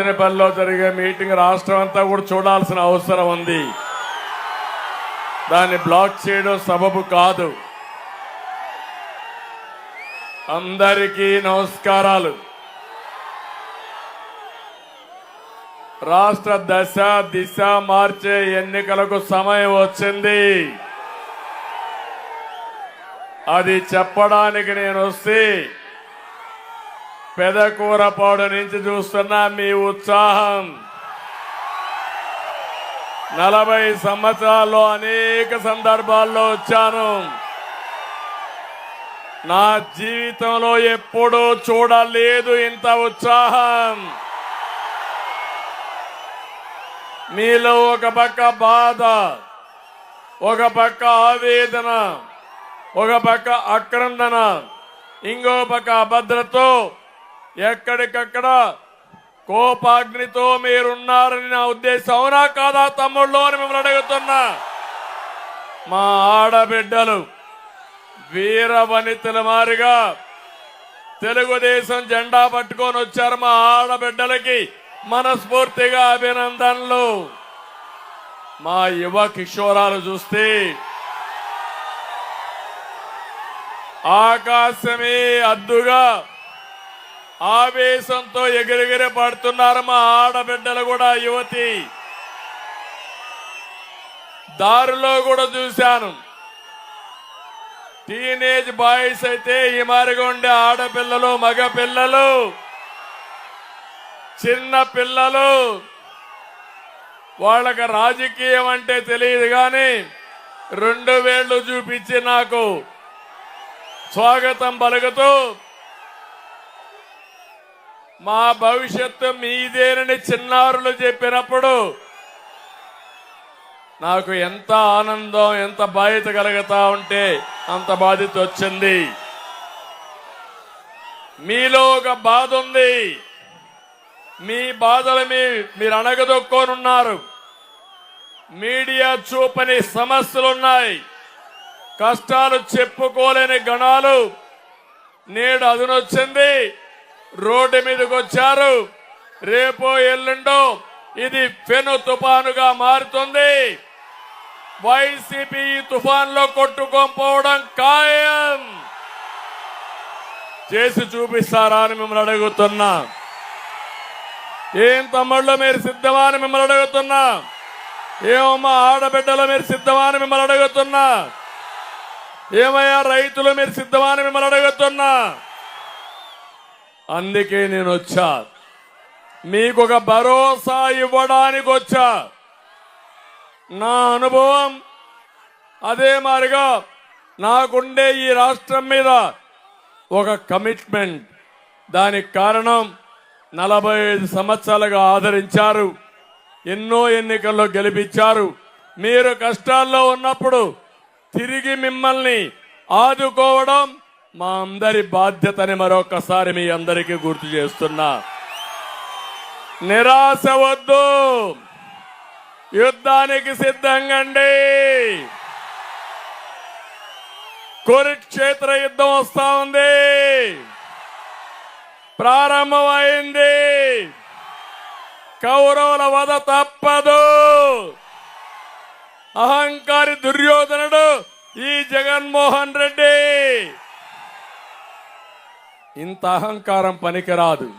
పల్లిలో జరిగే మీటింగ్ రాష్ట్రం అంతా కూడా చూడాల్సిన అవసరం ఉంది. దాన్ని బ్లాక్ చేయడం సబబు కాదు. అందరికీ నమస్కారాలు. రాష్ట్ర దశ దిశ మార్చే ఎన్నికలకు సమయం వచ్చింది. అది చెప్పడానికి నేను వస్తే పెదకూరపాడు నుంచి చూస్తున్నా మీ ఉత్సాహం. నలభై సంవత్సరాల్లో అనేక సందర్భాల్లో వచ్చాను. నా జీవితంలో ఎప్పుడూ చూడలేదు ఇంత ఉత్సాహం. మీలో ఒక పక్క బాధ ఒక పక్క ఆవేదన ఒక పక్క అక్రందన ఇంకో పక్క అభద్రతో ఎక్కడికక్కడ కోపాగ్నితో మీరున్నారని నా ఉద్దేశం అవునా కాదా తమ్ముళ్ళు అని మిమ్మల్ని అడుగుతున్నా. మా ఆడబిడ్డలు వీర వనితల మారిగా తెలుగుదేశం జెండా పట్టుకొని వచ్చారు మా ఆడబిడ్డలకి మనస్ఫూర్తిగా అభినందనలు. మా యువ కిషోరాలు చూస్తే ఆకాశమే అద్దుగా ఆవేశంతో ఎగిరెగిరే పడుతున్నారు మా ఆడబిడ్డలు కూడా యువతి. దారిలో కూడా చూశాను. టీనేజ్ బాయ్స్ అయితే ఈ మారిగా ఉండే ఆడపిల్లలు మగ పిల్లలు చిన్న పిల్లలు. వాళ్ళకి రాజకీయం అంటే తెలియదు కానీ రెండు వేళ్ళు చూపించి నాకు స్వాగతం పలుకుతూ మా భవిష్యత్తు మీదేనని చిన్నారులు చెప్పినప్పుడు నాకు ఎంత ఆనందం ఎంత బాధ్యత కలుగుతా ఉంటే అంత బాధ్యత వచ్చింది. మీలో ఒక బాధ ఉంది. మీ బాధలు మీ మీరు అణగదొక్కోనున్నారు. మీడియా చూపని సమస్యలున్నాయి. కష్టాలు చెప్పుకోలేని గణాలు నేడు అదునొచ్చింది. రోడ్డు మీదకి వచ్చారు. రేపో ఎల్లుండో ఇది పెను తుఫానుగా మారుతుంది. వైసీపీ ఈ తుఫాన్లో కొట్టుకోపోవడం ఖాయం. చేసి చూపిస్తారా అని మిమ్మల్ని అడుగుతున్నా. ఏం తమ్ముళ్ళు మీరు సిద్ధమా అని మిమ్మల్ని అడుగుతున్నా. ఏమమ్మా ఆడబిడ్డలు మీరు సిద్ధమా అని మిమ్మల్ని అడుగుతున్నా. ఏమయ్యా రైతులు మీరు సిద్ధమా అని మిమ్మల్ని అడుగుతున్నా. అందుకే నేను వచ్చా. మీకు ఒక భరోసా ఇవ్వడానికి వచ్చా. నా అనుభవం అదే మారిగా నాకుండే ఈ రాష్ట్రం మీద ఒక కమిట్మెంట్. దానికి కారణం నలభై ఐదు సంవత్సరాలుగా ఆదరించారు. ఎన్నో ఎన్నికల్లో గెలిపించారు. మీరు కష్టాల్లో ఉన్నప్పుడు తిరిగి మిమ్మల్ని ఆదుకోవడం మా అందరి బాధ్యతని మరొకసారి మీ అందరికీ గుర్తు చేస్తున్నా. నిరాశ వద్దు. యుద్ధానికి సిద్ధంగండి. కురుక్షేత్ర యుద్ధం వస్తా ఉంది. ప్రారంభమైంది. కౌరవుల వద తప్పదు. అహంకారి దుర్యోధనుడు ఈ జగన్మోహన్ రెడ్డి. ఇంత అహంకారం పనికిరాదు.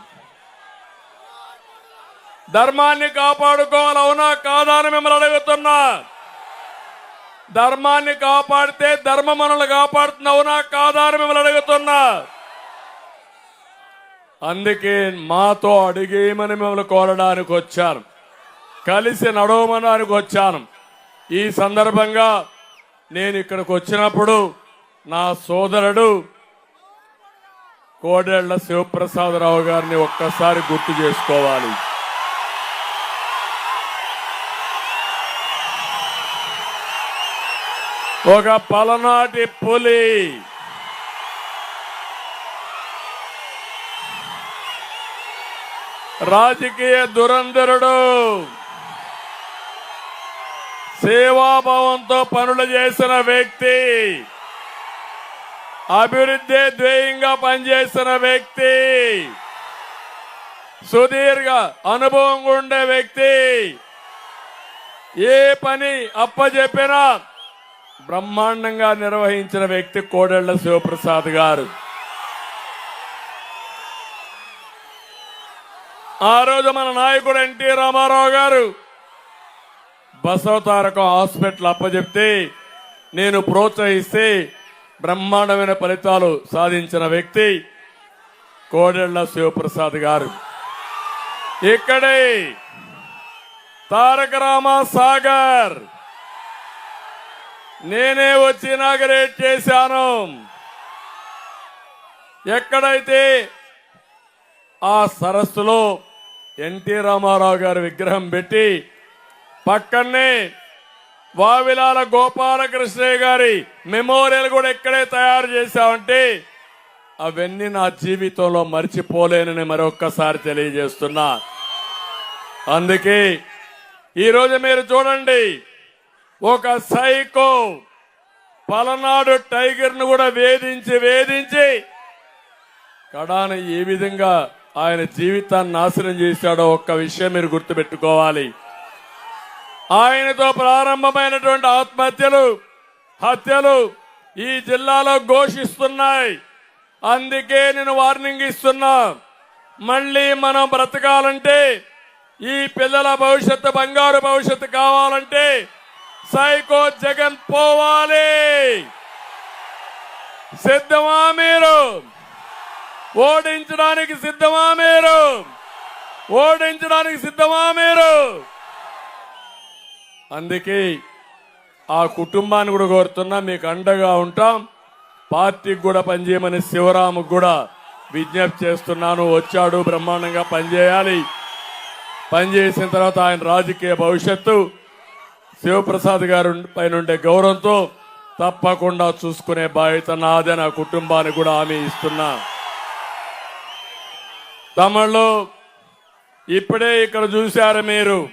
ధర్మాన్ని కాపాడుకోవాలి అవునా కాదా అని మిమ్మల్ని అడుగుతున్నా. ధర్మాన్ని కాపాడితే ధర్మ మనల్ని కాపాడుతుంది అవునా కాదా అని మిమ్మల్ని అడుగుతున్నా. అందుకే మాతో అడిగేయమని మిమ్మల్ని కోరడానికి వచ్చాను. కలిసి నడవమనడానికి వచ్చాను. ఈ సందర్భంగా నేను ఇక్కడికి వచ్చినప్పుడు నా సోదరుడు కోడేళ్ళ శివప్రసాదరావు గారిని ఒక్కసారి గుర్తు చేసుకోవాలి. ఒక పలనాటి పులి. రాజకీయ దురంధరుడు. సేవాభావంతో పనులు చేసిన వ్యక్తి. అభివృద్ధి ధ్యేయంగా పనిచేస్తున్న వ్యక్తి సుదీర్ఘ అనుభవం ఉండే వ్యక్తి ఏ పని అప్పచెప్పినా బ్రహ్మాండంగా నిర్వహించిన వ్యక్తి కోడెళ్ళ శివప్రసాద్ గారు. ఆ రోజు మన నాయకుడు ఎన్టీ రామారావు గారు బసవతారకం హాస్పిటల్ అప్పచెప్తే నేను ప్రోత్సహిస్తే బ్రహ్మాండమైన ఫలితాలు సాధించిన వ్యక్తి కోడెళ్ళ శివప్రసాద్ గారు. ఇక్కడే తారక రామ సాగర్ నేనే వచ్చి ఇనాగరేట్ చేశాను. ఎక్కడైతే ఆ సరస్సులో ఎన్టీ రామారావు గారి విగ్రహం పెట్టి పక్కనే వావిలాల గోపాలకృష్ణయ్య గారి మెమోరియల్ కూడా ఇక్కడే తయారు చేశామంటే అవన్నీ నా జీవితంలో మర్చిపోలేనని మరొక్కసారి తెలియజేస్తున్నా. అందుకే ఈరోజు మీరు చూడండి ఒక సైకో పలనాడు టైగర్ను కూడా వేధించి వేధించి కడాన ఏ విధంగా ఆయన జీవితాన్ని నాశనం చేశాడో ఒక్క విషయం మీరు గుర్తుపెట్టుకోవాలి. ఆయనతో ప్రారంభమైనటువంటి ఆత్మహత్యలు హత్యలు ఈ జిల్లాలో ఘోషిస్తున్నాయి. అందుకే నేను వార్నింగ్ ఇస్తున్నా. మళ్ళీ మనం బ్రతకాలంటే ఈ పిల్లల భవిష్యత్తు బంగారు భవిష్యత్తు కావాలంటే సైకో జగన్ పోవాలి. సిద్ధమా మీరు? ఓడించడానికి సిద్ధమా మీరు? ఓడించడానికి సిద్ధమా మీరు? అందుకే ఆ కుటుంబాన్ని కూడా కోరుతున్నా మీకు అండగా ఉంటాం. పార్టీకి కూడా పనిచేయమని శివరాముకు కూడా విజ్ఞప్తి చేస్తున్నాను. వచ్చాడు బ్రహ్మాండంగా పనిచేయాలి. పనిచేసిన తర్వాత ఆయన రాజకీయ భవిష్యత్తు శివప్రసాద్ గారు పైన ఉండే గౌరవంతో తప్పకుండా చూసుకునే బాధ్యత నాదే నా కుటుంబానికి కూడా హామీ ఇస్తున్నా. తమిళ్ళు ఇప్పుడే ఇక్కడ చూశారు మీరు.